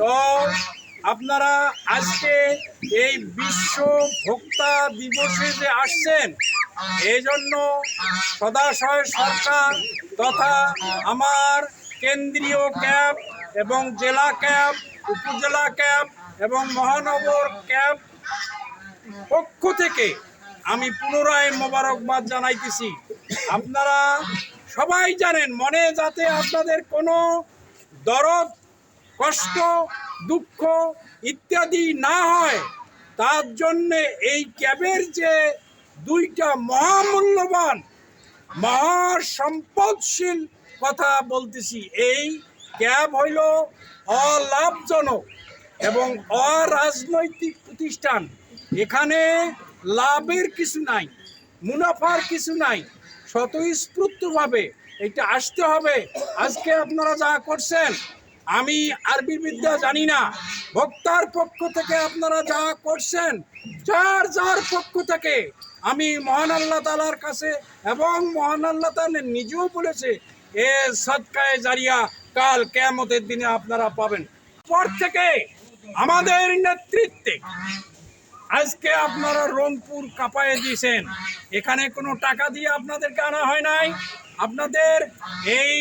তো আপনারা আজকে এই বিশ্ব ভোক্তা দিবসে যে আসছেন এই জন্য সদাশয় সরকার তথা আমার কেন্দ্রীয় ক্যাব এবং জেলা ক্যাব, উপজেলা ক্যাব এবং মহানগর ক্যাব পক্ষ থেকে আমি পুনরায় মোবারকবাদ জানাইতেছি। আপনারা সবাই জানেন, মনে যাতে আপনাদের কোনো দরদ কষ্ট, দুঃখ ইত্যাদি না হয়, তার জন্যে এই ক্যাবের যে দুইটা মহামূল্যবান মহা সম্পদশীল কথা বলতেছি, এই ক্যাব হইল অলাভজনক এবং অরাজনৈতিক প্রতিষ্ঠান। এখানে লাভের কিছু নাই, মুনাফার কিছু নাই, স্বতঃস্ফূর্তভাবে এটা আসতে হবে। আজকে আপনারা যা করছেন আমি আরবি বিদ্যা জানি না। ভক্তার পক্ষ থেকে আপনারা যা করছেন, যার যার পক্ষ থেকে, আমি মহান আল্লাহ তালার কাছে এবং মহান আল্লাহ তালা নিজেও বলেছে, এ সৎকায় জারিয়া, কাল কেয়ামতের দিনে আপনারা পাবেন। পর থেকে আমাদের নেতৃত্বে আজকে আপনারা রংপুর কাপায়ে দিয়েছেন। এখানে কোনো টাকা দিয়ে আপনাদেরকে আনা হয় নাই। আপনাদের এই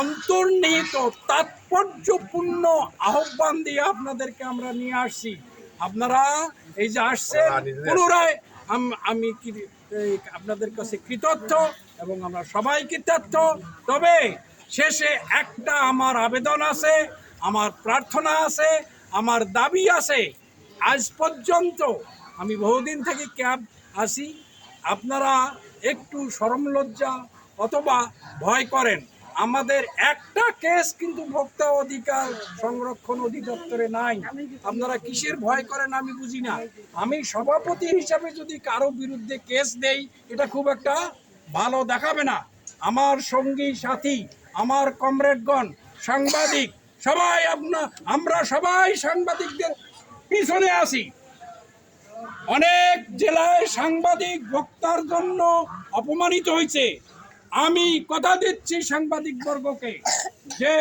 অন্তর্নিহিত তাৎপর্যপূর্ণ আহ্বান দিয়ে আপনাদেরকে আমরা নিয়ে আসছি। আপনারা এই যে আসছেন পুনরায় আমি আপনাদের কাছে কৃতজ্ঞ এবং আমরা সবাই কৃতজ্ঞ তবে শেষে একটা আমার আবেদন আছে আমার প্রার্থনা আছে আমার দাবি আছে। আজ পর্যন্ত আমি বহুদিন থেকে ক্যাব আসি আপনারা একটু সরম লজ্জা অথবা ভয় করেন। আমাদের একটা কেস কিন্তু ভোক্তা অধিকার সংরক্ষণ অধিদপ্তরে নাই। আপনারা কিসের ভয় করেন আমি বুঝি না। আমি সভাপতি হিসাবে যদি কারও বিরুদ্ধে কেস দেই, এটা খুব একটা ভালো দেখাবে না। আমার সঙ্গী সাথী, আমার কমরেডগণ সাংবাদিক, সবাই আপনার আমরা সবাই সাংবাদিকদের পিছনে আছি। অনেক জেলায় সাংবাদিক বক্তার জন্য অপমানিত হয়েছে। আমি কথা দিচ্ছি সাংবাদিক বর্গকে যে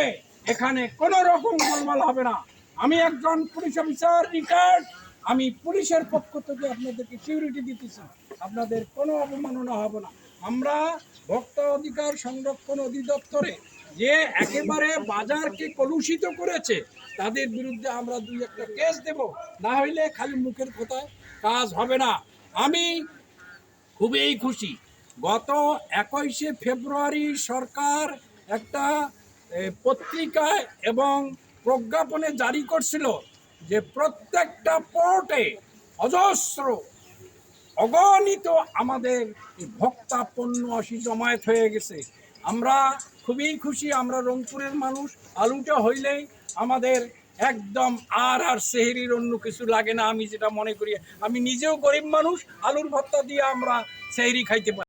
এখানে কোনো রকম গোলমাল হবে না। আমি একজন পুলিশ অফিসার রিটায়ার্ড আমি পুলিশের পক্ষ থেকে আপনাদেরকে সিকিউরিটি দিতেছি। আপনাদের কোনো অবমাননা হবে না। আমরা ভোক্তা অধিকার সংরক্ষণ অধিদপ্তরে যে একেবারে বাজারকে কলুষিত করেছে, তাদের বিরুদ্ধে আমরা দুই একটা কেস দেব। না হইলে খালি মুখের কথায় কাজ হবে না। আমি খুবই খুশি। গত একুশে ফেব্রুয়ারি সরকার একটা পত্রিকায় এবং প্রজ্ঞাপনে জারি করছিল যে প্রত্যেকটা পোর্টে অজস্র, অগণিত আমাদের ভক্তা পণ্য আসি জমায়েত হয়ে গেছে। আমরা খুবই খুশি, আমরা রংপুরের মানুষ, আলুটা হইলেই আমাদের একদম আর আর সেহেরির অন্য কিছু লাগে না, আমি যেটা মনে করি। আমি নিজেও গরিব মানুষ, আলুর ভর্তা দিয়ে আমরা সেহেরি খাইতে পারি।